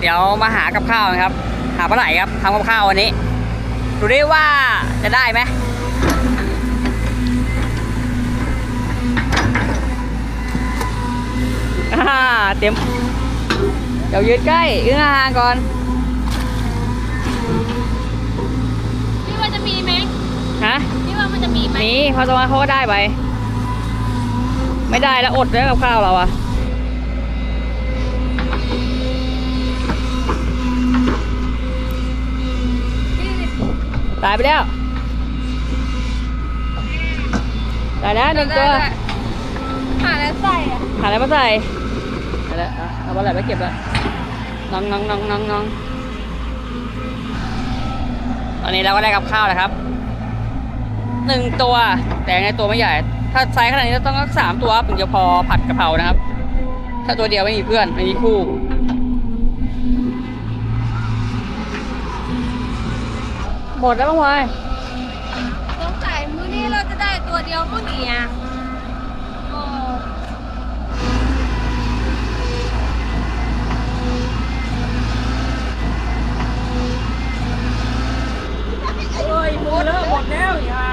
เดี๋ยวมาหากับข้าวนะครับ หาปลาไหลครับทำกับข้าววันนี้ ดูดิว่าจะได้ไหมอ่าเตรียมเดี๋ยวยืนใกล้ยืนห่างๆก่อนพี่ว่าจะมีไหมฮะพี่ว่ามันจะมีไหมมีพอตะวันเขาก็ได้ไป ไม่ได้แล้วอดแล้วกับข้าวเราอะ ตายไปแล้ว ตายแล้วหนึ่งตัว หาแล้วใส่อะหาอะไรมาใส่เอาละเอาเอาอะไรไปเก็บละน้องน้องน้องน้องน้องตอนนี้เราก็ได้กับข้าวแล้วครับหนึ่งตัว แต่ในตัวไม่ใหญ่ ถ้าไซส์ขนาดนี้ต้องสักสามตัวถึงจะพอผัดกะเพรานะครับ ถ้าตัวเดียวไม่มีเพื่อนไม่มีคู่ หมดแล้วบ้างไหมสงสัยมื้อนี้เราจะได้ตัวเดียวมั้งเนี่ยโอ้เฮ้ยหมดแล้วหมดแล้วอย่า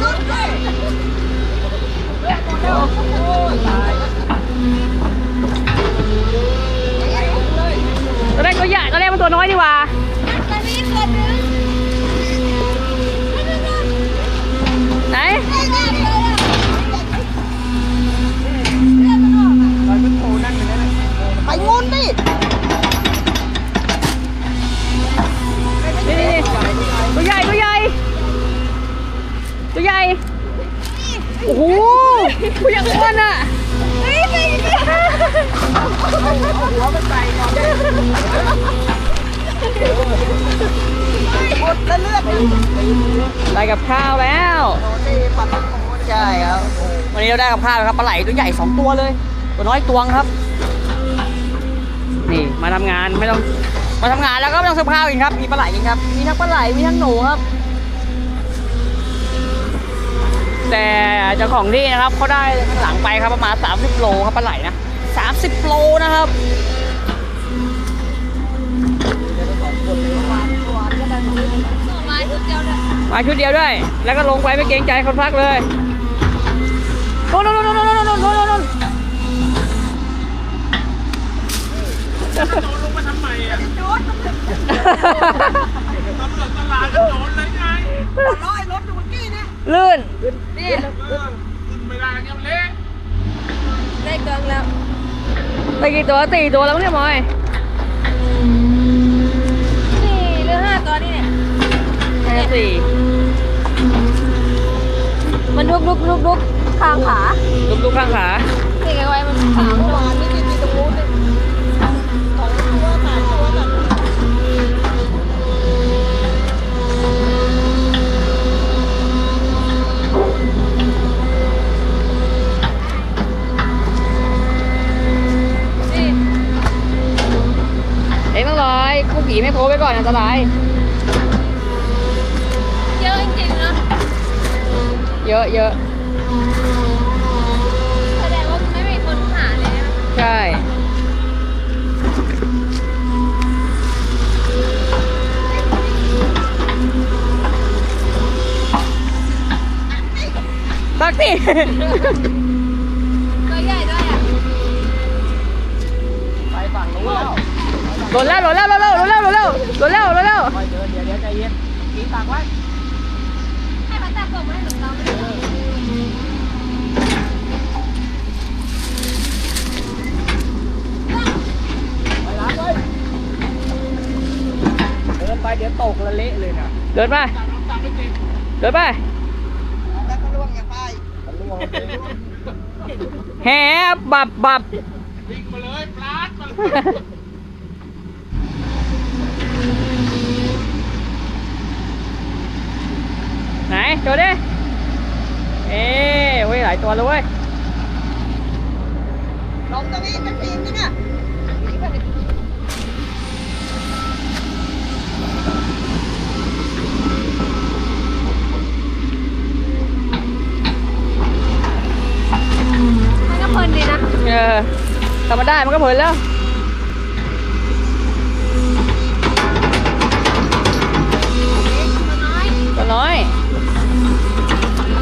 ตัวแรกตัว ใหญ่ตัวแรกมันตัวน้อยดีกว่า ช่ครับ วันนี้เราได้กับข้าวครับปลาไหลตัวใหญ่สองตัวเลย ตัวน้อยตวงครับ นี่มาทำงานไม่ต้องมาทำงานแล้วก็ไม่ต้องซื้อข้าวกินครับ มีปลาไหลกินครับ มีทั้งปลาไหลมีทั้งหนูครับ แต่เจ้าของที่นะครับเขาได้ข้างหลังไปครับประมาณ30โลครับปลาไหลนะ30โลนะครับมาชุดเดียวด้วย แล้วก็ลงไปไม่เกรงใจคนพักเลย โน่นโน่นโน่นโน่นโน่นโน่นโน่นโดนลงมาทำไมอะโดนตำรวจตลาดโดนเลยไงร้อยรถดูเมื่อกี้เนี่ยลื่นนี่ขึ้นไม่ได้เนี่ยเละได้เกินแล้วไปกี่ตัวสี่ตัวแล้วเนี่ยมอย ลุกทางขาลุกลุกข้างขานี่ไงไว้มันขาเมื่อวานนี่กินตรงนู้นเนี่ยสองตัวสามตัวแบบนี่เอ็งต้องรอยคู่ผีไม่โพสไปก่อนอันตราย เยอะจริงๆนะ เยอะเยอะ แสดงว่าไม่มีคนหาเลยนะ ใช่ตักสิตัวใหญ่ด้วยอะไปฝั่งนู้นแล้วหล่นแล้วหล่นแล้วหล่นแล้วหล่นแล้วหล่นแล้วหล่นแล้วหล่นแล้วคอยเดินเดี๋ยวเดี๋ยวใจเย็นกีตักไว้ ให้มันตัดผมให้หนูเราไม่ได้ ไปล้างเลย เดินไปเดี๋ยวตกละเละเลยนะเดินไป เดินไปแล้วก็ล่วงอย่าไปล่วงแหบับบับไหนโชว์ดิ เอ้เว้ยหลายตัวเลยเว้ยลงตรงนี้มันปีนนี่นะ ทำมาได้มันก็เพลินแล้วตัวน้อยตัวน้อย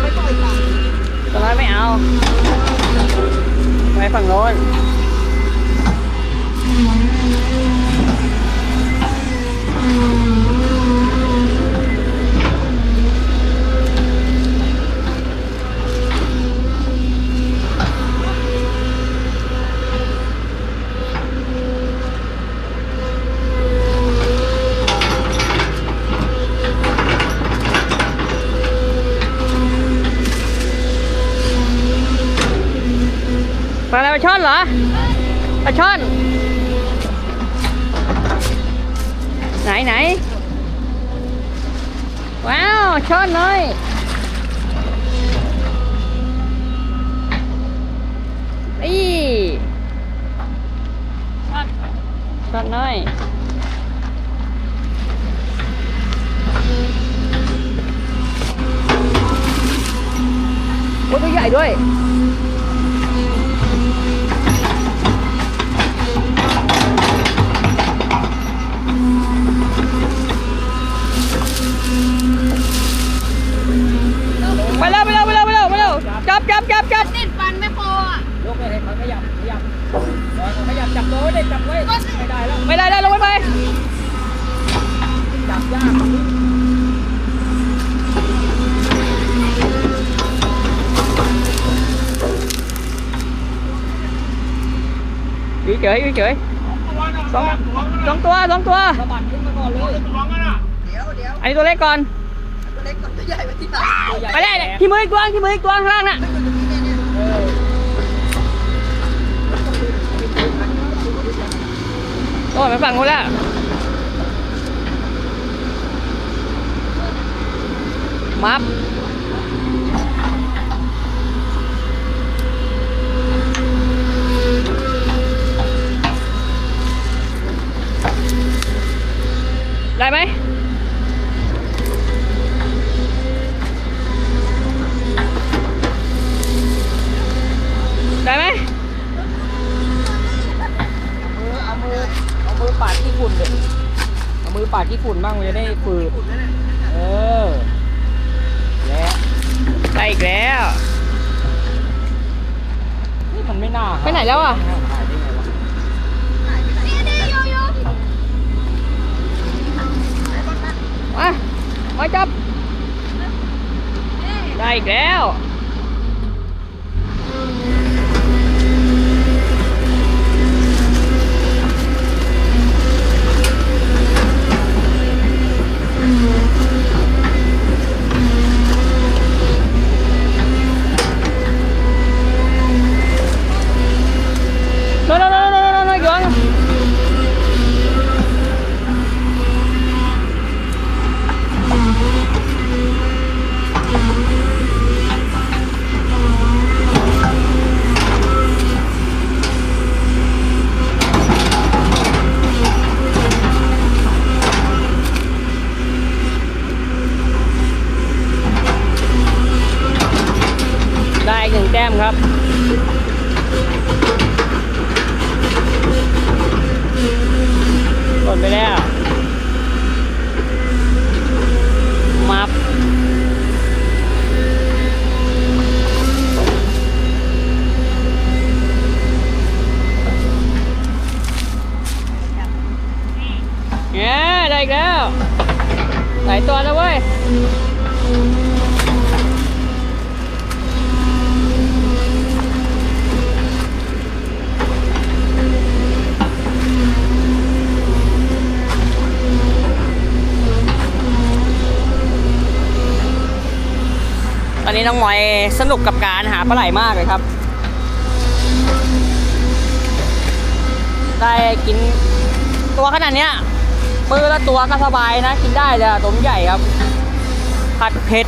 ไม่ปล่อยปลาตัวน้อยไม่เอาไว้ฝั่งโน้น ปลาอะไรปลาช่อนเหรอปลาช่อน ไหนไหน ว้าว ช่อนน้อยนี่ช่อนน้อยโอ้ตัวใหญ่ด้วย เฉยอยู่เฉยสองสองตัวสองตัวสะบัดขึ้นมาก่อนเลยเดี๋ยวเดี๋ยวอันนี้ตัวเล็กก่อนตัวเล็กกับตัวใหญ่ไปที่ไหนไปเลยที่มืออีกตัวที่มืออีกตัวข้างล่างน่ะโอ้ยมันฝั่งนู้นแล้วมับ ได้ไหมได้ไหมเอามือเอามือปาดที่ฝุ่นเด็เอามือปาดที่ฝุ่นบ้างมันจะได้ฝืดเออแล้วได้อีกแล้ว นี่มันไม่น่าไปไหนแล้วอะ นี่นี่โยโย่ มามา จับ ได้อีกแล้ว หนึ่งแต้ อนนี้น้องมอยสนุกกับการหาปลาไหลมากเลยครับ ได้กินตัวขนาดเนี้ยปื้อละตัวก็สบายนะ กินได้เลยตัวมันใหญ่ครับ ผัดเผ็ด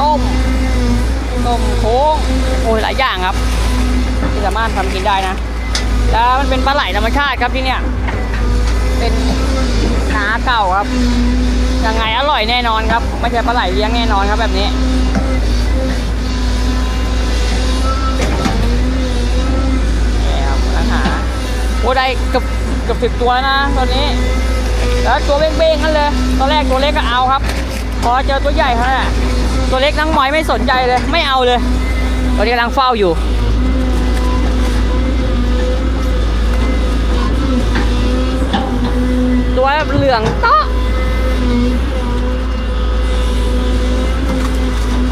ต้ม ต้มโค้ง โอ้ยหลายอย่างครับ ที่สามารถทำกินได้นะ แล้วมันเป็นปลาไหลธรรมชาติครับที่เนี่ย เป็นนาเก่าครับ ยังไงอร่อยแน่นอนครับ ไม่ใช่ปลาไหลเลี้ยงแน่นอนครับแบบนี้ได้เกับเกับสิบตัวนะตอนนี้ แล้วตัวเบ้งๆนั่นเลยตอนแรกตัวเล็กก็เอาครับ พอเจอตัวใหญ่เขาเนี่ยตัวเล็กนั่งหมอยไม่สนใจเลย ไม่เอาเลยตอนนี้กำลังเฝ้าอยู่ตัวเหลืองต๊ะ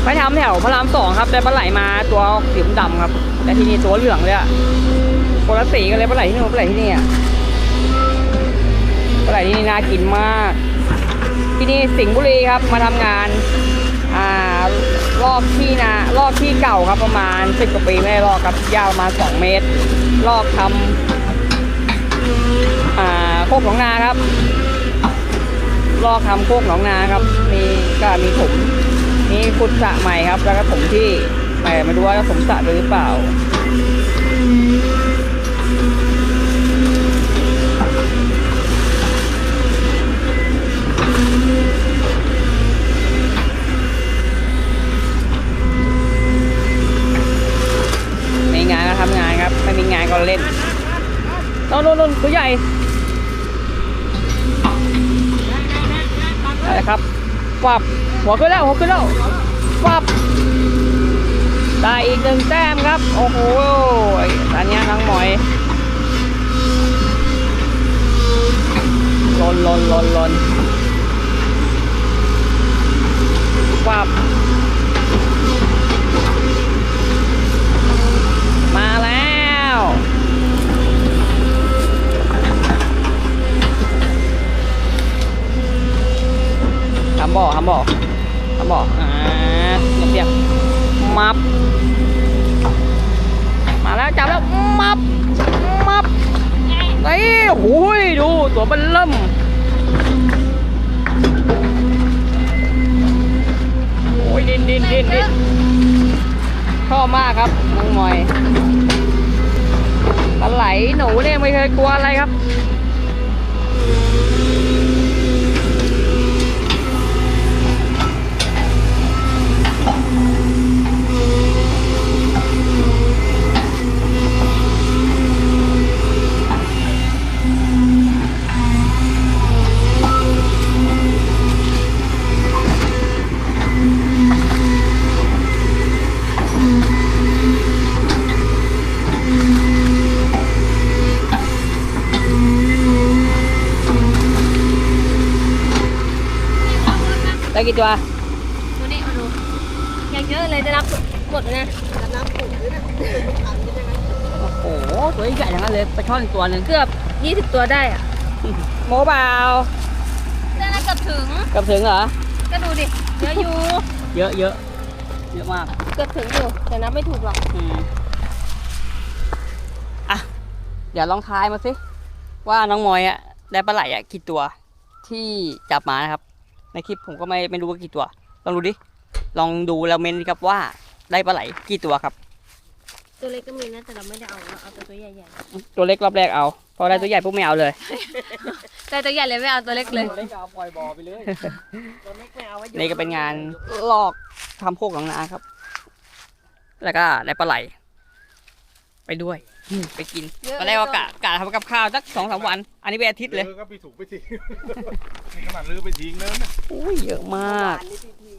ไปทำแถวพระรามสองครับ แต่ปลาไหลมาตัวสีดำครับ แต่ที่นี่ตัวเหลืองเลยอะคนละสีกันเลยปลาไหลที่นู่นปลาไหลที่นี่อะปลาไหลที่นี่น่ากินมาก ที่นี่สิงห์บุรีครับมาทำงานอ่ารอบที่นาลอกที่เก่าครับประมาณสิบกว่าปีไม่ได้ลอกครับยาวประมาณสองเมตร ลอกทำอ่าโคกหนองนาครับ ลอกทำโคกหนองนาครับ มีก็มีถม มีขุดสระใหม่ครับ แล้วก็ถมที่แต่ไม่รู้ว่าจะถมสระหรือเปล่ามีงานก็ทำงานครับ ไม่มีงานก็เล่นโน่นโน่นโน่นตัวใหญ่อะไรครับ ปับหัวขึ้นแล้วหัวขึ้นแล้วปับได้อีกหนึ่งแต้มครับ โอ้โหตอนนี้น้องหมอยลนลนลนลนปับำบ่อทำบอทำบ่ออ่าเรียบเรียบมับมาแล้วจับแล้วมับมับไอ้โอ้ยดูตัวมันเริ่มโอ้ยดินดินดินดินชอบมากครับน้องมอยปลาไหลหนูเนี่ยไม่เคยกลัวอะไรครับ ตัวตัวนี้เอาดูอย่างเยอะเลยจะรับหมดเลยนะน้ำปุ๋ยด้วยนะถังนี่ได้ไหมโอ้โหตัวใหญ่ๆทั้งนั้นเลยปลาช่อนตัวหนึ่งเกือบ 20 ตัวได้อะโมบายแต่น่าเกือบถึง เกับถึงเหรอ ก็ดูดิ เยอะอยู่ เยอะเยอะเยอะมากเกือบถึงอยู่ แต่นับไม่ถูกหรอก อืมอะ เดี๋ยวลองทายมาสิ ว่าน้องมอยอะได้ปลาไหลอะกี่ตัวที่จับมานะครับ ในคลิปผมก็ไม่ไม่รู้ว่ากี่ตัว ลองดูดิ ลองดูแล้วเมนดีครับว่าได้ปลาไหลกี่ตัวครับ ตัวเล็กก็มีนะแต่เราไม่ได้เอาเราเอาตัวตัวใหญ่ตัวเล็กรอบแรกเอา พอได้ตัวใหญ่ปุ๊บไม่เอาเลยๆแต่ตัวใหญ่เลยไม่เอาตัวเล็กเลย เล็กเอาปล่อยบอไปเลยตัวเล็กไม่เอาไว้นี่ก็เป็นงานลอกทำโคกหลังนาครับ แล้วก็ได้ปลาไหล ไปด้วยอืม ไปกินเยอะตอนแรกว่ากะกะทำกับข้าวสักสองสามวัน อันนี้เป็นอาทิตย์เลยออก็ไปถูกไปทิ้งนี่ขนาดลือไปทิ้งแล้วนะอุ้ยเยอะมากอันนี้ที่ที่